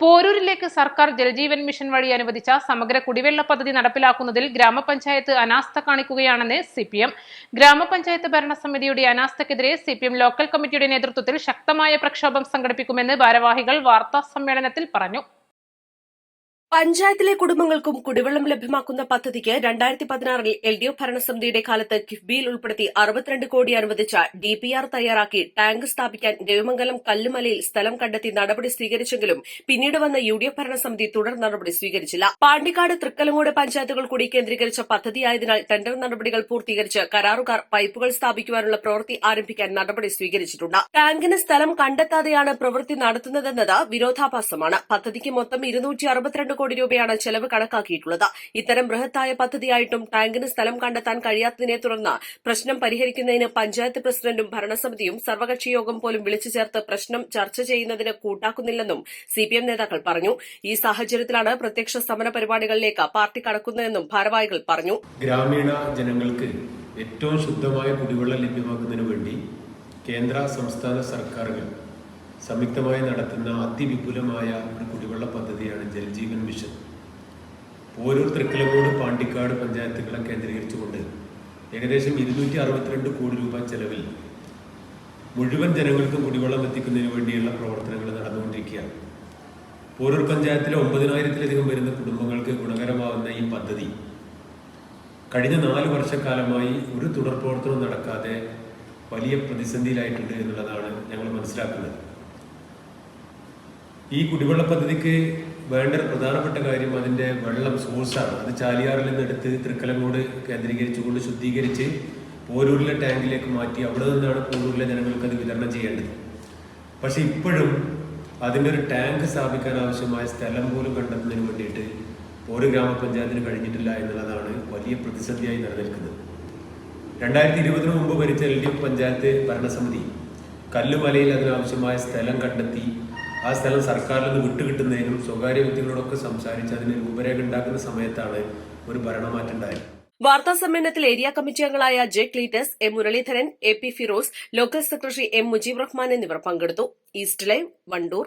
പോരൂരിലേക്ക് സർക്കാർ ജലജീവൻ മിഷൻ വഴി അനുവദിച്ച സമഗ്ര കുടിവെള്ള പദ്ധതി നടപ്പിലാക്കുന്നതിൽ ഗ്രാമപഞ്ചായത്ത് അനാസ്ഥ കാണിക്കുകയാണെന്ന് സി പി എം ഗ്രാമപഞ്ചായത്ത് ഭരണസമിതിയുടെ അനാസ്ഥക്കെതിരെ C P M local committee നേതൃത്വത്തിൽ ശക്തമായ പ്രക്ഷോഭം സംഘടിപ്പിക്കുമെന്ന് ഭാരവാഹികൾ വാർത്താ സമ്മേളനത്തിൽ പറഞ്ഞു. പഞ്ചായത്തിലെ കുടുംബങ്ങൾക്കും കുടിവെള്ളം ലഭ്യമാക്കുന്ന പദ്ധതിക്ക് രണ്ടായിരത്തി പതിനാറിൽ എൽ ഡി എഫ് ഭരണസമിതിയുടെ കാലത്ത് കിഫ്ബിയിൽ ഉൾപ്പെടുത്തി അറുപത്തിരണ്ട് കോടി അനുവദിച്ച ഡി പി ആർ തയ്യാറാക്കി ടാങ്ക് സ്ഥാപിക്കാൻ ദേവമംഗലം കല്ലുമലയിൽ സ്ഥലം കണ്ടെത്തി നടപടി സ്വീകരിച്ചെങ്കിലും പിന്നീട് വന്ന യു ഡി എഫ് ഭരണസമിതി തുടർ നടപടി സ്വീകരിച്ചില്ല. പാണ്ടിക്കാട് തൃക്കലങ്ങോട് പഞ്ചായത്തുകൾ കൂടി കേന്ദ്രീകരിച്ച പദ്ധതിയായതിനാൽ ടെൻഡർ നടപടികൾ പൂർത്തീകരിച്ച് കരാറുകാർ പൈപ്പുകൾ സ്ഥാപിക്കുവാനുള്ള പ്രവൃത്തി ആരംഭിക്കാൻ നടപടി സ്വീകരിച്ചിട്ടുണ്ട്. ടാങ്കിന് സ്ഥലം കണ്ടെത്താതെയാണ് പ്രവൃത്തി നടത്തുന്നതെന്നത് വിരോധാഭാസമാണ്. പദ്ധതിക്ക് മൊത്തം ഇരുന്നൂറ്റി കോടി രൂപയാണ് ചെലവ് കണക്കാക്കിയിട്ടുള്ളത്. ഇത്തരം ബൃഹത്തായ പദ്ധതിയായിട്ടും ടാങ്കിന് സ്ഥലം കണ്ടെത്താൻ കഴിയാത്തതിനെ തുടർന്ന് പ്രശ്നം പരിഹരിക്കുന്നതിന് പഞ്ചായത്ത് പ്രസിഡന്റും ഭരണസമിതിയും സർവകക്ഷി യോഗം പോലും വിളിച്ചു ചേർത്ത് പ്രശ്നം ചർച്ച ചെയ്യുന്നതിന് കൂട്ടാക്കുന്നില്ലെന്നും സിപിഎം നേതാക്കൾ പറഞ്ഞു. ഈ സാഹചര്യത്തിലാണ് പ്രത്യക്ഷ സമര പരിപാടികളിലേക്ക് പാർട്ടി കടക്കുന്നതെന്നും ഭാരവാഹികൾ പറഞ്ഞു. ഗ്രാമീണ ജനങ്ങൾക്ക് ഏറ്റവും ശുദ്ധമായ കുടിവെള്ളം ലഭ്യമാക്കുന്നതിന് വേണ്ടി കേന്ദ്ര സംസ്ഥാന സർക്കാരുകൾ സംയുക്തമായി നടത്തുന്ന അതിവിപുലമായ ഒരു കുടിവെള്ള പദ്ധതിയാണ് പോരൂർ തൃക്കലങ്ങോട് പാണ്ടിക്കാട് പഞ്ചായത്തുകളെ കേന്ദ്രീകരിച്ചുകൊണ്ട് ഏകദേശം ഇരുന്നൂറ്റി അറുപത്തിരണ്ട് കോടി രൂപ ചെലവിൽ മുഴുവൻ ജനങ്ങൾക്കും കുടിവെള്ളം എത്തിക്കുന്നതിന് വേണ്ടിയുള്ള പ്രവർത്തനങ്ങൾ നടന്നുകൊണ്ടിരിക്കുകയാണ്. പോരൂർ പഞ്ചായത്തിലെ ഒമ്പതിനായിരത്തിലധികം വരുന്ന കുടുംബങ്ങൾക്ക് ഗുണകരമാവുന്ന ഈ പദ്ധതി കഴിഞ്ഞ നാല് വർഷക്കാലമായി ഒരു തുടർ പ്രവർത്തനം നടക്കാതെ വലിയ പ്രതിസന്ധിയിലായിട്ടുണ്ട് എന്നുള്ളതാണ് ഞങ്ങൾ മനസ്സിലാക്കുന്നത്. ഈ കുടിവെള്ള പദ്ധതിക്ക് വേണ്ട ഒരു പ്രധാനപ്പെട്ട കാര്യം അതിന്റെ വെള്ളം സോഴ്സാണ് അത് ചാലിയാറിൽ നിന്ന് എടുത്ത് തൃക്കലങ്ങോട് കേന്ദ്രീകരിച്ചുകൊണ്ട് ശുദ്ധീകരിച്ച് പോരൂരിലെ ടാങ്കിലേക്ക് മാറ്റി അവിടെ നിന്നാണ് പോരൂരിലെ ജനങ്ങൾക്ക് അത് വിതരണം ചെയ്യേണ്ടത്. പക്ഷെ ഇപ്പോഴും അതിന്റെ ഒരു ടാങ്ക് സ്ഥാപിക്കാൻ ആവശ്യമായ സ്ഥലം പോലും കണ്ടെത്തുന്നതിന് വേണ്ടിയിട്ട് ഒരു ഗ്രാമപഞ്ചായത്തിന് കഴിഞ്ഞിട്ടില്ല എന്നുള്ളതാണ് വലിയ പ്രതിസന്ധിയായി നിലനിൽക്കുന്നത്. രണ്ടായിരത്തി ഇരുപതിനു മുമ്പ് ഭരിച്ച എൽ ഡി എഫ് പഞ്ചായത്ത് ഭരണസമിതി കല്ലുമലയിൽ അതിനാവശ്യമായ സ്ഥലം കണ്ടെത്തി ആ സ്ഥലം സർക്കാരിൽ നിന്ന് വിട്ടുകിട്ടുന്നതിനും സ്വകാര്യ വ്യക്തികളോടൊക്കെ സംസാരിച്ച് അതിന് രൂപരേഖ ഉണ്ടാക്കുന്ന സമയത്താണ് ഒരു ഭരണമാറ്റം ഉണ്ടായത്. വാർത്താ സമ്മേളനത്തിൽ ഏരിയ കമ്മിറ്റി അംഗങ്ങളായ J Cleetus M Muraleedharan A P Firoz local secretary M Mujeeb Rahman എന്നിവർ പങ്കെടുത്തു. East Live Wandoor.